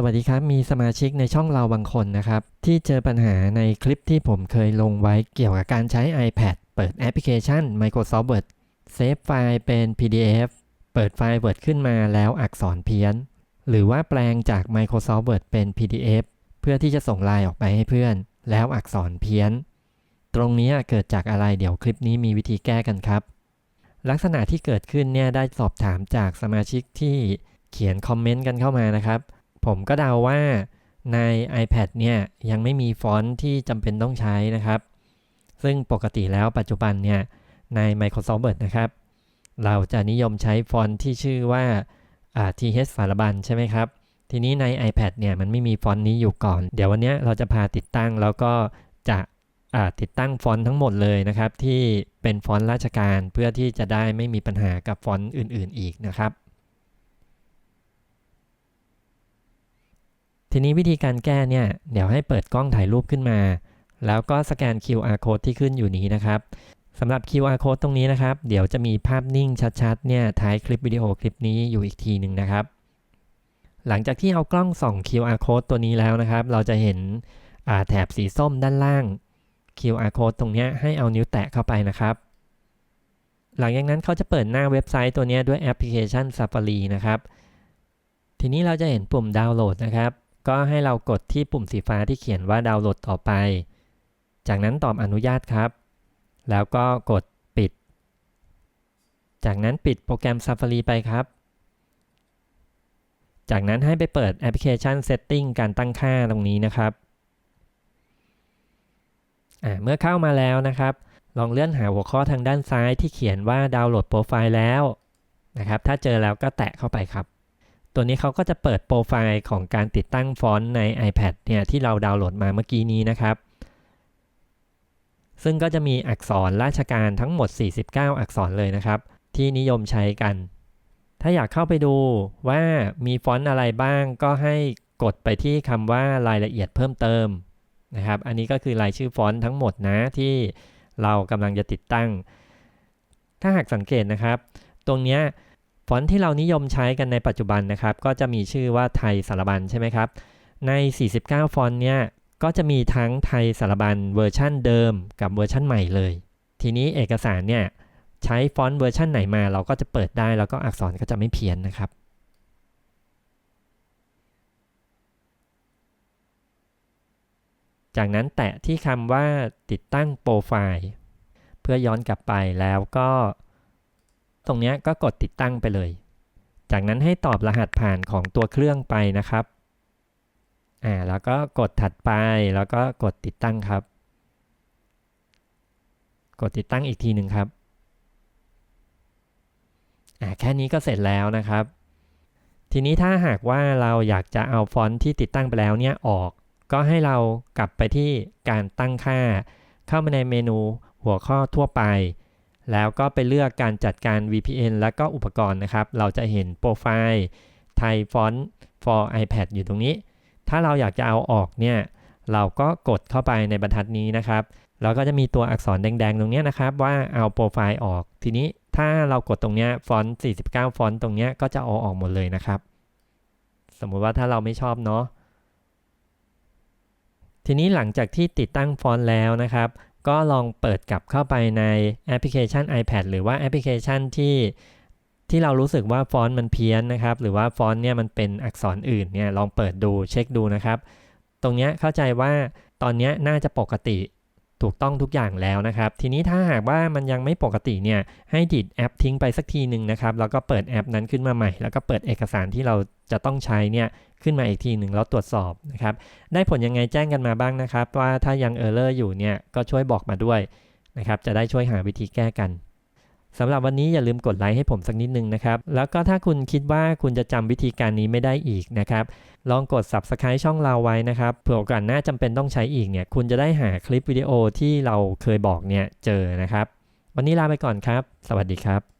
สวัสดีครับ มีสมาชิกในช่องเราบางคนนะครับ ที่เจอปัญหาในคลิปที่ผมเคยลงไว้เกี่ยวกับการใช้ iPad เปิดแอปพลิเคชัน Microsoft Word เซฟไฟล์เป็น PDF เปิดไฟล์ Word ขึ้นมาแล้วอักษรเพี้ยน หรือว่าแปลงจาก Microsoft Word เป็น PDF เพื่อที่จะส่งไลน์ออกไปให้เพื่อน แล้วอักษรเพี้ยน ตรงนี้เกิดจากอะไรเดี๋ยวคลิปนี้มีวิธีแก้กันครับ ลักษณะที่เกิดขึ้นเนี่ยได้สอบถามจากสมาชิกที่เขียนคอมเมนต์กันเข้ามานะครับ ผมก็เดาว่าใน iPad เนี่ยยังไม่มีฟอนต์ที่จำเป็นต้องใช้นะครับ ซึ่งปกติแล้วปัจจุบันเนี่ยใน Microsoft Word นะครับ เราจะนิยมใช้ฟอนต์ที่ชื่อว่า TH สารบัญใช่ไหมครับ ทีนี้ใน iPad เนี่ยมันไม่มีฟอนต์นี้อยู่ก่อน เดี๋ยววันนี้เราจะพาติดตั้งแล้วก็จะติดตั้งฟอนต์ทั้งหมดเลยนะครับ ที่เป็นฟอนต์ราชการเพื่อที่จะได้ไม่มีปัญหากับฟอนต์อื่น ๆ อีกนะครับ ทีนี้วิธีการแก้เนี่ย เดี๋ยวให้เปิดกล้องถ่ายรูปขึ้นมา แล้วก็สแกน QR code ที่ขึ้นอยู่นี้นะครับสำหรับ QR code ตรงนี้นะครับ เดี๋ยวจะมีภาพนิ่งชัดๆเนี่ยท้ายคลิปวิดีโอคลิปนี้อยู่อีกทีหนึ่งนะครับ หลังจากที่เอากล้องส่อง QR code ตัวนี้แล้วนะครับ เราจะเห็นแถบสีส้มด้านล่าง QR code ตรงนี้ให้เอานิ้วแตะเข้าไปนะครับ หลังจากนั้นเขาจะเปิดหน้าเว็บไซต์ตัวนี้ด้วยแอปพลิเคชัน Safari นะครับ ทีนี้เราจะเห็นปุ่มดาวน์โหลดนะครับ ก็ให้เรากดที่ปุ่มสีฟ้าที่เขียนว่าดาวน์โหลดต่อไป จากนั้นตอบอนุญาตครับ แล้วก็กดปิด จากนั้นปิดโปรแกรม Safari ไปครับ จากนั้นให้ไปเปิดแอปพลิเคชัน Setting การตั้งค่าตรงนี้นะครับเมื่อเข้ามาแล้วนะครับ ลองเลื่อนหาหัวข้อทางด้านซ้ายที่เขียนว่าดาวน์โหลดโปรไฟล์แล้วนะครับ ถ้าเจอแล้วก็แตะเข้าไปครับ ตัวนี้เขาก็จะเปิดโปรไฟล์ของการติดตั้งฟอนต์ใน iPad เนี่ยที่เราดาวน์โหลดมาเมื่อกี้นี้นะครับ ซึ่งก็จะมีอักษรราชการทั้งหมด 49 อักษรเลยนะครับ ที่นิยมใช้กัน ถ้าอยากเข้าไปดูว่ามีฟอนต์อะไรบ้างก็ให้กดไปที่คำว่ารายละเอียดเพิ่มเติมนะครับ อันนี้ก็คือรายชื่อฟอนต์ทั้งหมดนะที่เรากำลังจะติดตั้ง ถ้าหากสังเกตนะครับ ตรงนี้ ฟอนต์ที่เรานิยมใช้กันในปัจจุบันนะครับ ก็จะมีชื่อว่าไทยสารบัญใช่ไหมครับ ใน 49 ฟอนต์เนี่ยก็จะมีทั้งไทยสารบัญเวอร์ชั่นเดิมกับเวอร์ชั่นใหม่เลย ทีนี้เอกสารเนี่ยใช้ฟอนต์เวอร์ชั่นไหนมาเราก็จะเปิดได้แล้วก็อักษรก็จะไม่เพี้ยนนะครับจากนั้นแตะที่คำว่าติดตั้งโปรไฟล์ เพื่อย้อนกลับไปแล้วก็ ตรงนี้ก็กดติดตั้งไปเลย จากนั้นให้ตอบรหัสผ่านของตัวเครื่องไปนะครับ อ่า แล้วก็กดถัดไป แล้วก็กดติดตั้งครับ กดติดตั้งอีกทีหนึ่งครับ อ่า แค่นี้ก็เสร็จแล้วนะครับ ทีนี้ถ้าหากว่าเราอยากจะเอาฟอนต์ที่ติดตั้งไปแล้วเนี่ยออก ก็ให้เรากลับไปที่การตั้งค่า เข้ามาในเมนูหัวข้อทั่วไป แล้วก็ไปเลือกการจัดการ VPN และก็อุปกรณ์นะครับ เราจะเห็นโปรไฟล์ไทยฟอนต์ for iPad อยู่ตรงนี้ ถ้าเราอยากจะเอาออกเนี่ย เราก็กดเข้าไปในบรรทัดนี้นะครับ แล้วก็จะมีตัวอักษรแดงๆ ตรงนี้นะครับ ว่าเอาโปรไฟล์ออก ทีนี้ถ้าเรากดตรงนี้ฟอนต์ 49 ฟอนต์ตรงนี้ก็จะเอาออกหมดเลยนะครับ สมมุติว่าถ้าเราไม่ชอบเนาะ ทีนี้หลังจากที่ติดตั้งฟอนต์แล้วนะครับ ก็ลองเปิดกลับเข้าไปในแอปพลิเคชัน iPad หรือว่าแอปพลิเคชันที่ที่เรารู้สึกว่าฟอนต์มันเพี้ยนนะครับ หรือว่าฟอนต์เนี่ยมันเป็นอักษรอื่นเนี่ยลองเปิดดูเช็คดูนะครับ ตรงนี้เข้าใจว่าตอนนี้น่าจะปกติ ถูกต้องทุกอย่างแล้วนะครับ ทีนี้ถ้าหากว่ามันยังไม่ปกติเนี่ยให้ดิดแอปทิ้งไปสักทีหนึ่งนะครับแล้วก็เปิดแอปนั้นขึ้นมาใหม่ แล้วก็เปิดเอกสารที่เราจะต้องใช้เนี่ยขึ้นมาอีกทีหนึ่งแล้วตรวจสอบนะครับได้ผลยังไงแจ้งกันมาบ้างนะครับ ว่าถ้ายังเออร์เลอร์อยู่เนี่ยก็ช่วยบอกมาด้วยนะครับจะได้ช่วยหาวิธีแก้กัน สำหรับวันนี้อย่าลืมกดไลค์ให้ผมสักนิดนึงนะครับ แล้วก็ถ้าคุณคิดว่าคุณจะจำวิธีการนี้ไม่ได้อีกนะครับ ลองกด subscribe ช่องเราไว้นะครับ เผื่อโอกาสหน้าจำเป็นต้องใช้อีกเนี่ย คุณจะได้หาคลิปวิดีโอที่เราเคยบอกเนี่ยเจอนะครับ วันนี้ลาไปก่อนครับ สวัสดีครับ